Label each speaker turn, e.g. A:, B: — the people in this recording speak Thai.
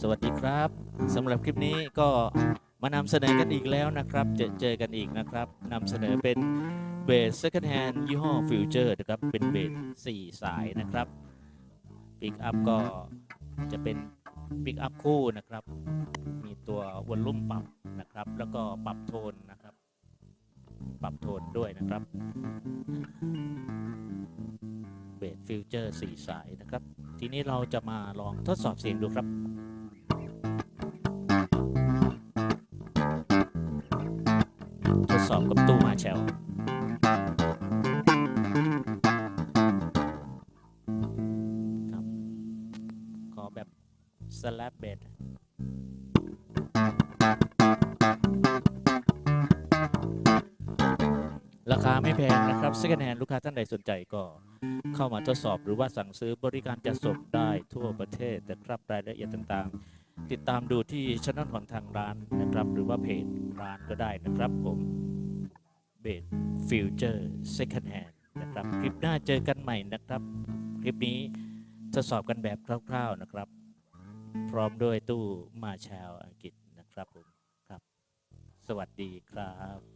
A: สวัสดีครับสำหรับคลิปนี้ก็มานำเสนอกันอีกแล้วนะครับจอเจอกันอีกนะครับนำเสนอเป็นเบส second hand ยี่ห้อ Future นะครับเป็นเบส4สายนะครับปิกอัพก็จะเป็นปิกอัพคู่นะครับ มีตัววอลลุ่มปรับนะครับ แล้วก็ปรับโทนนะครับ ปรับโทนด้วยนะครับเบสฟิวเจอร์4สายนะครับ ทีนี้เราจะมาลองทดสอบเสียงดูครับ ทดสอบกับตู้มาแชลครับขอแบบสแลปเบสราคาไม่แพงนะครับ Second Hand ลูกค้าท่านใดสนใจก็เข้ามาทดสอบหรือว่าสั่งซื้อบริการจัดส่งได้ทั่วประเทศนะครับรายละเอียดต่างๆ ติดตามดูที่ช่องของทางร้านนะครับ หรือว่าเพจ ร้านก็ได้นะครับผมเบดฟิวเจอร์เซคันด์แฮนด์นะครับ คลิปหน้าเจอกันใหม่นะครับ คลิปนี้ทดสอบกันแบบคร่าวๆนะครับ พร้อมด้วยตู้มาแชลอังกฤษนะครับผมครับ สวัสดีครับ